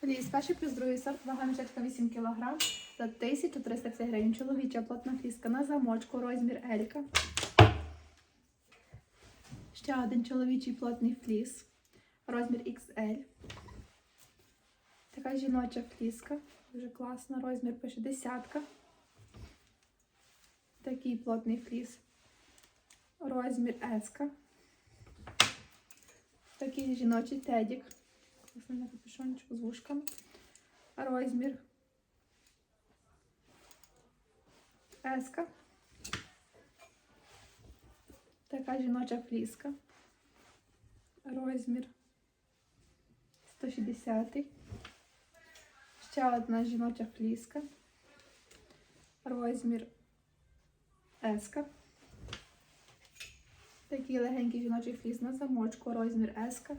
Фліс, перший плюс другий сорт, вага мішечка 8 кг за 1350 гривень. Чоловіча плотна фліска на замочку, розмір Елька. Ще один чоловічий плотний фліс, розмір XL. Така жіноча фліска, дуже класна, розмір пише десятка. Такий плотний фліс, розмір S. Такий жіночий тедік. На капюшончику з вушками. Розмір S. Така жіноча фліска. Розмір 160. Ще одна жіноча фліска. Розмір S. Такий легенький жіночий фліс на замочку, розмір S.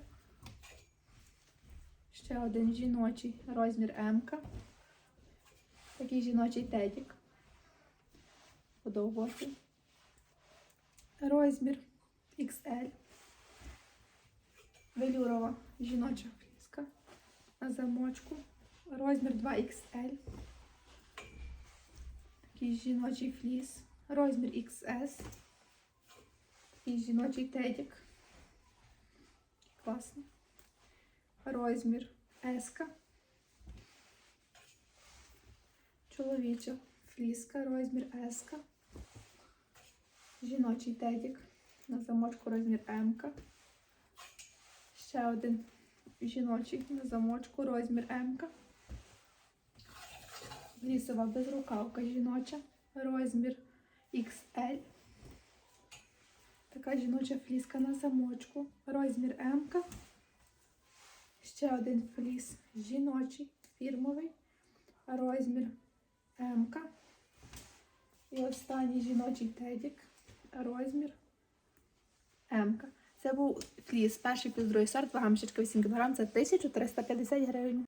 Ще один жіночий розмір М. -ка. Такий жіночий тедік. Подовготий. Розмір XL. Велюрова жіноча фліска на замочку. Розмір 2XL. Такий жіночий фліс. Розмір XS. Такий жіночий тедік. Класно. Розмір S. Чоловіча фліска, розмір S. Жіночий тедік. На замочку розмір М. Ще один жіночий на замочку, розмір М. Лісова безрукавка жіноча, розмір XL. Така жіноча фліска на замочку, розмір М. Ще один фліс жіночий, фірмовий, розмір М. І останній жіночий тедік, розмір М. Це був фліс, перший плюс другий сорт, вага мішечка 8 кг, це 1350 гривень.